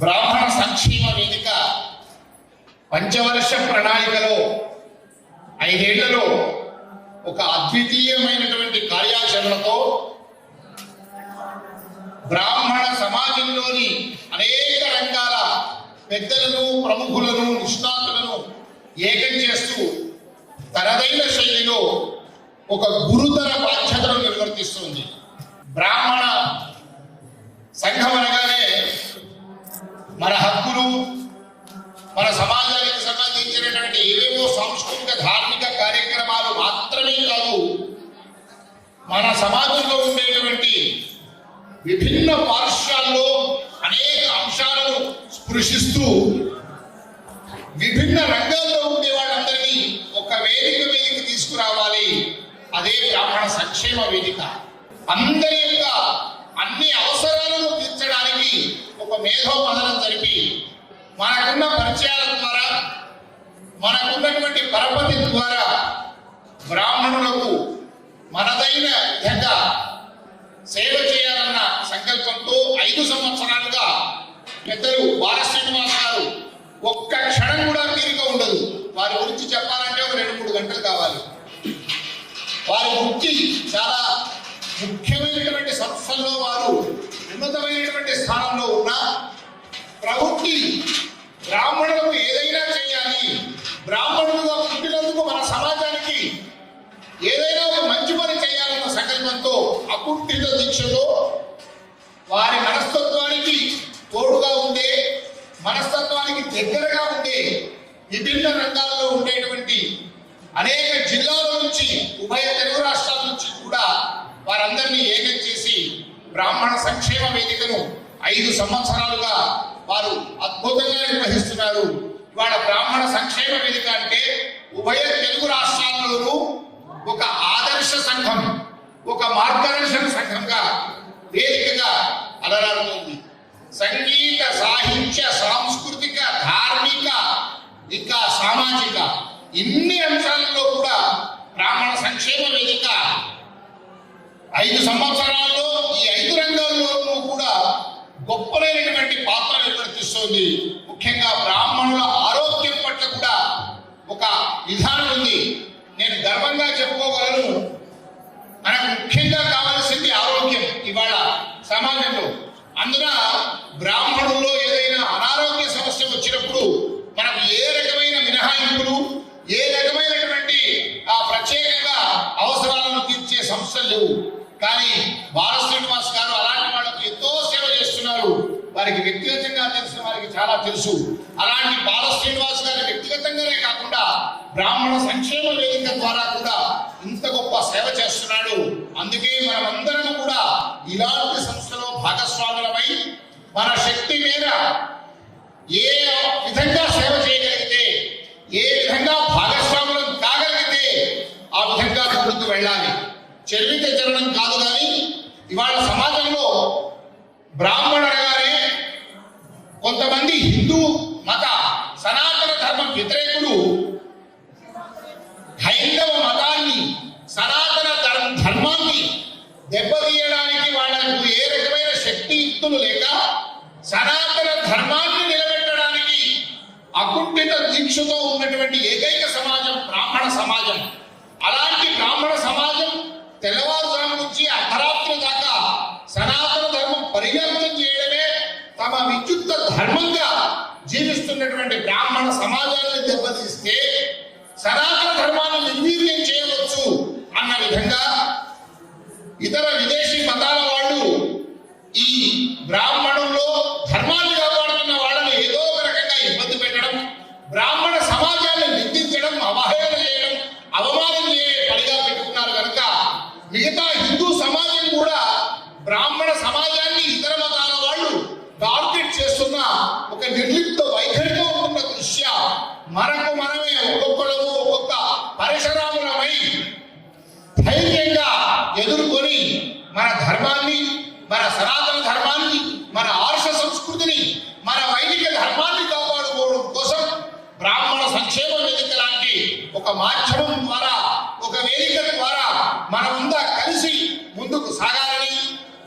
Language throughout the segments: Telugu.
బ్రాహ్మణ సంక్షేమ వేదిక పంచవర్ష ప్రణాళికలో ఐదేళ్ళలో ఒక అద్వితీయమైనటువంటి కార్యాచరణతో బ్రాహ్మణ సమాజంలోని అనేక రంగాల పెద్దలను ప్రముఖులను నిష్ణాతులను ఏకం చేస్తూ తనదైన శైలిలో ఒక గురుతర బాధ్యతను నిర్వర్తిస్తుంది. బ్రాహ్మణ మన సమాజంలో ఉండేటువంటి విభిన్న పార్శ్వాల్లో అనేక అంశాలను స్పృశిస్తూ విభిన్న రంగాల్లో ఉండే వాళ్ళందరినీ ఒక వేదిక మీదకి తీసుకురావాలి. అదే బ్రాహ్మణ సంక్షేమ వేదిక. అందరి యొక్క అన్ని అవసరాలను తీర్చడానికి ఒక మేధోమదనం జరిపి మనకున్న పరిచయాల ద్వారా మనకున్నటువంటి పరపతి ద్వారా బ్రాహ్మణులకు మనదైన విధంగా సేవ చేయాలన్న సంకల్పంతో ఐదు సంవత్సరాలుగా పెద్దలు బాల శ్రీనివాస్ గారు ఒక్క క్షణం కూడా తీరిక ఉండదు. వారి గురించి చెప్పాలంటే ఒక రెండు మూడు గంటలు కావాలి. వారి వృత్తి చాలా ముఖ్యమైనటువంటి సంస్థల్లో వారు ఉన్నతమైనటువంటి స్థానంలో ఉన్న ప్రవృత్తి బ్రాహ్మణులకు అకుంఠిత వారి మనస్తత్వానికి తోడుగా ఉండే మనస్తత్వానికి దగ్గరగా ఉండే విభిన్న రంగాల్లో ఉండేటువంటి అనేక జిల్లాల నుంచి ఉభయ తెలుగు రాష్ట్రాల నుంచి కూడా వారందరినీ ఏకం చేసి బ్రాహ్మణ సంక్షేమ వేదికను ఐదు సంవత్సరాలుగా వారు అద్భుతంగా నిర్వహిస్తున్నారు. ఇవాళ బ్రాహ్మణ సంక్షేమ వేదిక అంటే ఉభయ తెలుగు రాష్ట్రాల్లోనూ ఒక ఆదర్శ సంఘం. ఒక మార్గదర్శన సంఘంగా వేదికగా అలరాడుతుంది సంగీత సాహిత్య సాంస్కృతిక ధార్మిక ఇంకా సామాజిక ఇన్ని అంశాలలో కూడా బ్రాహ్మణ సంక్షేమ వేదిక ఐదు సంవత్సరాల్లో ఈ ఐదు రంగాల్లోనూ కూడా గొప్పలైనటువంటి పాత్ర నిర్వర్తిస్తోంది. ముఖ్యంగా బ్రాహ్మణుల ఆరోగ్యం పట్ల కూడా ఒక విధానం ఉంది. నేను గర్వంగా చెప్పుకోగలను. మనకు ముఖ్యంగా కావాల్సింది ఆరోగ్యం. ఇవాళ సమాజంలో అందున బ్రాహ్మణుల్లో ఏదైనా అనారోగ్య సమస్య వచ్చినప్పుడు మనకు ఏ రకమైన మినహాయింపులు ఏ రకమైనటువంటి ఆ ప్రత్యేకంగా అవసరాలను తీర్చే సంస్థలు లేవు. కానీ బాల శ్రీనివాస్ గారు అలాంటి వారికి వ్యక్తిగతంగా తెలిసిన వారికి చాలా తెలుసు. అలాంటి బాల శ్రీనివాస్ గారి వ్యక్తిగతంగానే కాకుండా బ్రాహ్మణ సంక్షేమ వేదిక ద్వారా కూడా ఇంత గొప్ప సేవ చేస్తున్నాడు. అందుకే మనమందరం కూడా ఇలాంటి సంస్థలో భాగస్వాములమై మన శక్తి మీద ఏ విధంగా సేవ చేయగలిగితే ఏ విధంగా భాగస్వాములను కాగలిగితే ఆ విధంగా ముందుకు వెళ్ళాలి. చెల్లితే తెచ్చడం కాదు కానీ ఇవాళ సమాజంలో బ్రాహ్మణ హిందూ మత సనాతన ధర్మ వ్యతిరేకులు హైందవ మతాన్ని సనాతన ధర్మాన్ని దెబ్బతీయడానికి వాళ్ళకు ఏ రకమైన శక్తి యుక్తులు లేక సనాతన ధర్మాన్ని నిలబెట్టడానికి అకుంఠిత దీక్షతో ఉన్నటువంటి ఏకైక సమాజం బ్రాహ్మణ సమాజం. అలాంటి బ్రాహ్మణ సమాజం తెల్లవారుజాము నుంచి అర్ధరాత్రి దాకా సనాతన ధర్మం పరివ్యాప్తం చేయడమే తమ విద్యుక్త ధర్మంగా జీవిస్తున్నటువంటి బ్రాహ్మణ సమాజాన్ని దెబ్బతీస్తే సనాతన ధర్మాన్ని నిర్వీర్యం చేయ మన ధర్మాన్ని మన సనాతన ధర్మాన్ని మన ఆర్ష సంస్కృతిని మన వైదిక ధర్మాన్ని కాపాడుకోవడం కోసం బ్రాహ్మణ సంక్షేమ వేదిక లాంటి ఒక మాధ్యమం ద్వారా ఒక వేదిక ద్వారా మనమంతా కలిసి ముందుకు సాగాలని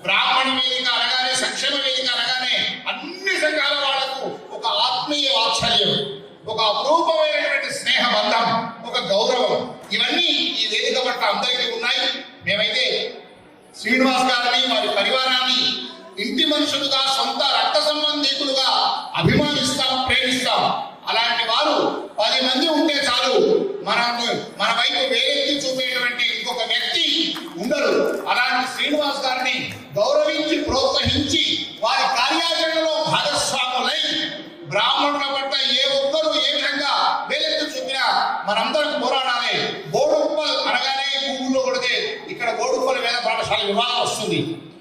బ్రాహ్మణ వేదిక అనగానే సంక్షేమ వేదిక అనగానే అన్ని సంఘాల వాళ్ళకు ఒక ఆత్మీయ వాత్సల్యం ఒక అపురూపమైనటువంటి స్నేహ బంధం ఒక గౌరవం. ఇవన్నీ ఈ వేదిక పట్ల అందరికీ శ్రీనివాస్ గారిని వారి పరివారాన్ని ఇంటి మనుషులుగా సొంత రక్త సంబంధికులుగా అభిమానిస్తాం ప్రేమిస్తాం. అలాంటి వారు పది మంది ఉంటే చాలు మనకు మన వైపు వేలెత్తి చూపేటువంటి ఇంకొక వ్యక్తి ఉండరు. అలాంటి శ్రీనివాస్ గారిని గౌరవించి ప్రోత్సహించి వారి కార్యాచరణలో భాగస్వాములై బ్రాహ్మణుల పట్ల ఏ ఒక్కరు ఏ విధంగా వేలెత్తి చూపినా మనందరం పోరాడాలి బోడుప్పల్ అనగానే గూగుల్లో కొడితే ఇక్కడ బోడుప్పల్ వేద వస్తుంది.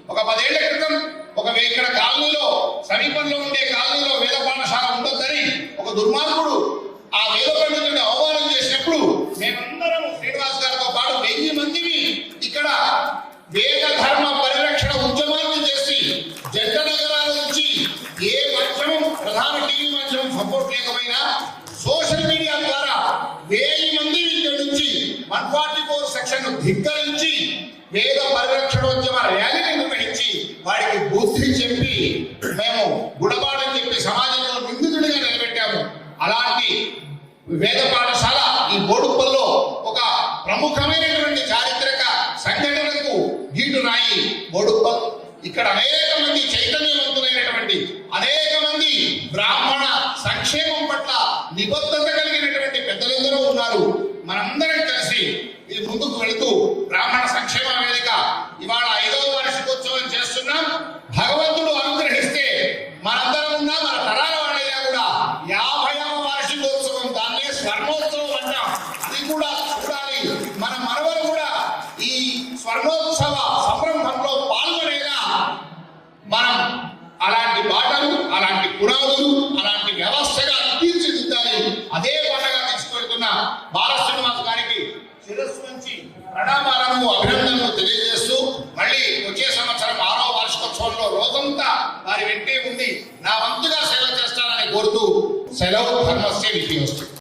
ఒక పదేళ్ళ క్రితం ఒక ఇక్కడ కాలనీలో సమీపంలో ఉండే కాలనీలో వేద పాఠశాల ఉండొద్దని ఒక దుర్మార్గుడు ఆ వేద పండితుడిని అవమానం చేసినప్పుడు మేమందరం శ్రీనివాస్ గారితో పాటు వెయ్యి మందిని ఇక్కడ వేద ధర్మ పరిరక్షణ ఉద్యమాన్ని చేసి జంట నగరాల నుంచి ఏ మంచం ప్రధాన టీవీ మంచం సపోర్ట్ లేకపోయినా సోషల్ మీడియా ద్వారా వేయి మంది ఇక్కడ నుంచి వన్ ఫార్టీ ఫోర్ సెక్షన్ ధిక్కరించి వేద పరిరక్షణోద్యమ ర్యాలీని నిర్వహించి వాడికి బుద్ధి చెప్పి మేము గుణపాఠం చెప్పి సమాజంలో నిందితుడిగా నిలబెట్టాము. అలాంటి వేద పాఠశాల ఈ బోడుప్పల్లో ఒక ప్రముఖమైనటువంటి చారిత్రక సంఘటనకు గీటు రాయి బోడుప్పల్ ఇక్కడ అనేక మంది చైతన్యవంతులైనటువంటి అనేక మంది బ్రాహ్మణ సంక్షేమం పట్ల నిబద్ధత కలిగినటువంటి పెద్దలందరూ ఉన్నారు. మనందరం కలిసి ఇది ముందుకు వెళుతూ బ్రాహ్మణ సంక్షేమ వేదిక ఇవాళ ఐదవ వార్షికోత్సవం చేస్తున్నాం భగవంతుడు అనుగ్రహిస్తే మనందరం ఉన్నా మన తరాల వాళ్ళైనా కూడా యాభైవ వార్షికోత్సవం దాన్నే స్వర్ణోత్సవం అంటాం అది కూడా చూడాలి మన మనవరు కూడా ఈ స్వర్ణోత్సవ సంరంభంలో పాల్గొనేలా మనం అలాంటి బాటలు అలాంటి పునాదులు అలాంటి వ్యవస్థగా తీర్చిదిద్దాలి అదే బాటగా తీసుకెళ్తున్న బాల శ్రీనివాస్ గారికి శిరస్సు నుంచి ప్రణామాలను అభినందనలు తెలియజేస్తూ మళ్ళీ వచ్చే సంవత్సరం ఆరో వార్షికోత్సవంలో రోజంతా వారి వెంటే ఉండి నా వంతుగా సేవ చేస్తానని కోరుతూ సెలవు ధర్మస్య విజయోస్తు